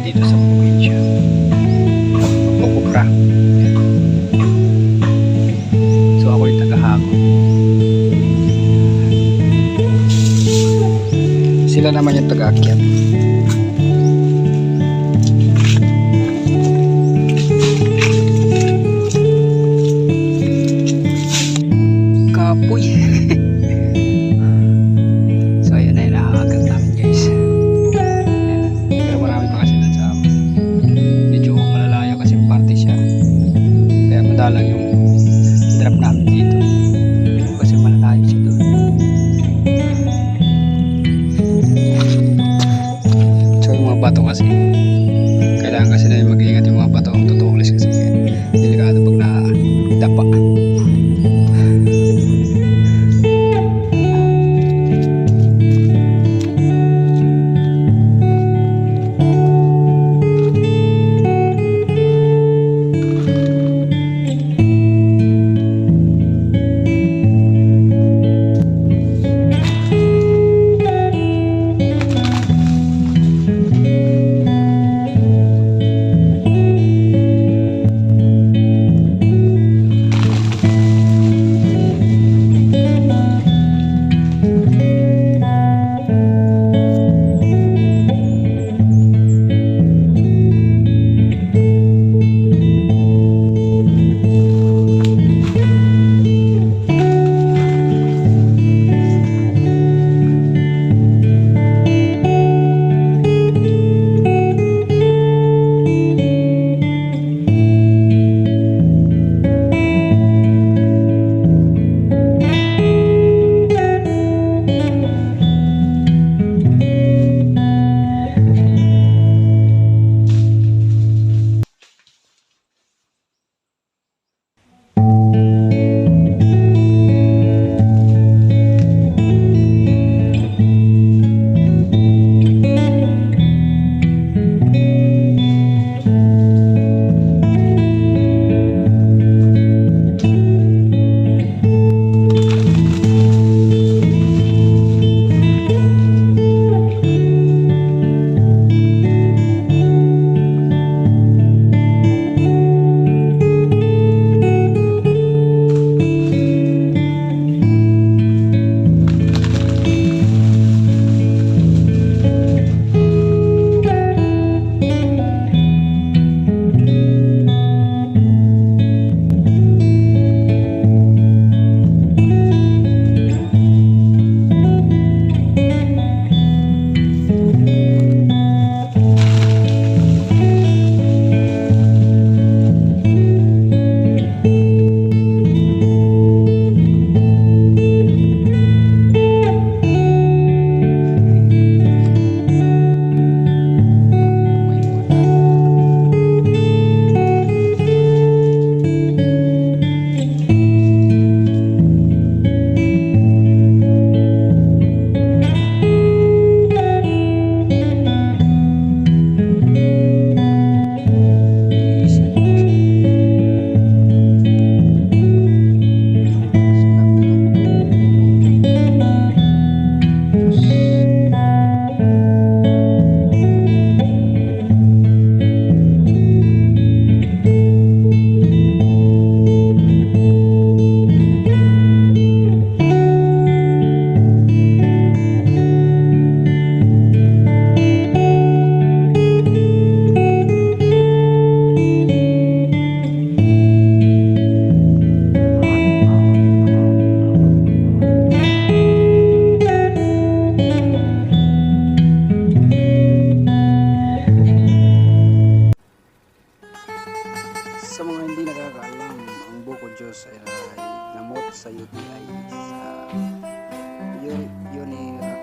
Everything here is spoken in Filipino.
dito sa probinsya ng Mukupra. So ako yung tagahago. Sila naman yung taga-akyat. apa atau tertulis tulis. sini UTI, namot sa UTI sa uric